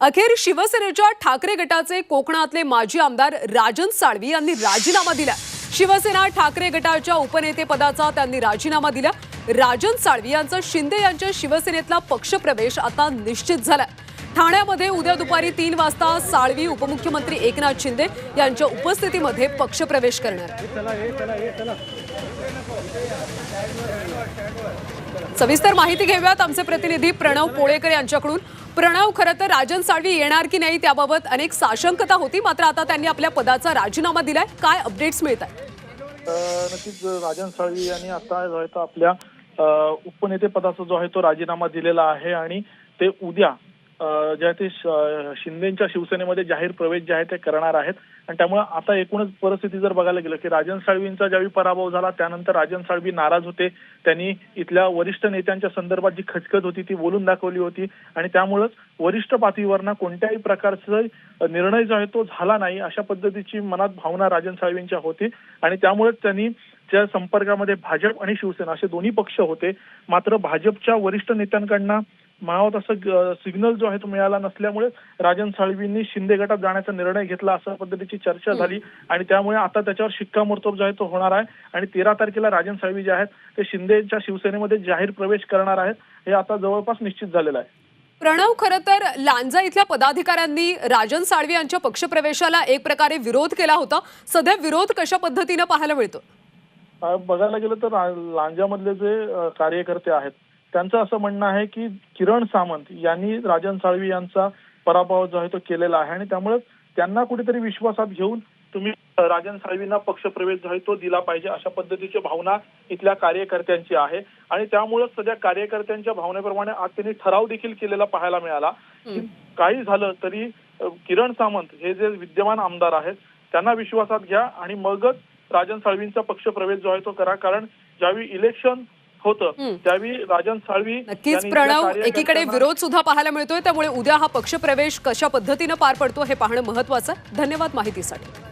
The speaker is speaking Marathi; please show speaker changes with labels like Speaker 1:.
Speaker 1: अखेर शिवसेनेच्या ठाकरे गटाचे कोकणातले माजी आमदार राजन साळवी यांनी राजीनामा दिला. शिवसेना ठाकरे गटाच्या उपनेतेपदाचा त्यांनी राजीनामा दिला. राजन साळवी यांचा शिंदे यांच्या शिवसेनेतला पक्षप्रवेश आता निश्चित झाला. ठाण्यामध्ये उद्या दुपारी तीन वाजता साळवी उपमुख्यमंत्री एकनाथ शिंदे यांच्या उपस्थितीमध्ये पक्षप्रवेश करणार. सविस्तर माहिती घेऊयात आमचे प्रतिनिधी प्रणव पोळेकर यांच्याकडून. प्रणव खरं तर राजन साळवी येणार की नाही त्याबाबत अनेक साशंकता होती मात्र आता त्यांनी आपल्या पदाचा राजीनामा दिलाय. काय अपडेट्स मिळत आहेत
Speaker 2: नक्कीच राजन साळवी यांनी आता जो आहे तो आपल्या उपनेते पदाचा जो आहे तो राजीनामा दिलेला आहे आणि ते उद्या जे आहे ते शिंदेच्या शिवसेनेमध्ये जाहीर प्रवेश जे आहे ते करणार आहेत. आणि त्यामुळे आता एकूणच परिस्थिती जर बघायला गेलं की राजन साळवींचा ज्यावेळी पराभव झाला त्यानंतर राजन साळवी नाराज होते. त्यांनी इथल्या वरिष्ठ नेत्यांच्या संदर्भात जी खचखच होती ती बोलून दाखवली होती. आणि त्यामुळेच वरिष्ठ पातळीवरनं कोणत्याही प्रकारचा निर्णय जो आहे तो झाला नाही अशा पद्धतीची मनात भावना राजन साळवींच्या होती. आणि त्यामुळेच त्यांनी त्या संपर्कामध्ये भाजप आणि शिवसेना असे दोन्ही पक्ष होते. मात्र भाजपच्या वरिष्ठ नेत्यांकडनं म्हणावं तसं सिग्नल जो आहे तो मिळाला नसल्यामुळे राजन साळवींनी शिंदे गटात जाण्याचा निर्णय घेतला अशा पद्धतीची चर्चा झाली. आणि त्यामुळे आता त्याच्यावर शिक्कामोर्तब जो आहे तो होणार आहे. आणि तेरा तारखेला राजन साळवी जे आहेत ते शिंदेच्या शिवसेनेमध्ये जाहीर प्रवेश करणार आहेत. हे आता जवळपास निश्चित झालेलं आहे.
Speaker 1: प्रणव खरं तर लांजा इथल्या पदाधिकाऱ्यांनी राजन साळवी यांच्या पक्षप्रवेशाला एक प्रकारे विरोध केला होता. सध्या विरोध कशा पद्धतीनं पाहायला मिळतो
Speaker 2: बघायला गेलं तर लांजामधले जे कार्यकर्ते आहेत त्यांचं असं म्हणणं आहे की किरण सामंत यांनी राजन साळवी यांचा पराभव जो आहे तो केलेला आहे आणि त्यामुळे त्यांना कुठेतरी विश्वासात घेऊन तुम्ही राजन साळवींना पक्षप्रवेश जो आहे तो दिला पाहिजे अशा पद्धतीची भावना इथल्या कार्यकर्त्यांची आहे. आणि त्यामुळे सध्या कार्यकर्त्यांच्या भावनेप्रमाणे आज त्यांनी ठराव देखील केलेला पाहायला मिळाला की काही झालं तरी किरण सामंत हे जे विद्यमान आमदार आहेत त्यांना विश्वासात घ्या आणि मगच राजन साळवींचा पक्ष प्रवेश जो आहे तो करा. कारण ज्यावेळी इलेक्शन होतं. त्यावेळी राजन साळवी
Speaker 1: नक्कीच प्रणव एकीकडे विरोध सुद्धा पाहायला मिळतोय. त्यामुळे उद्या हा पक्षप्रवेश कशा पद्धतीनं पार पडतो हे पाहणं महत्वाचं. धन्यवाद माहितीसाठी.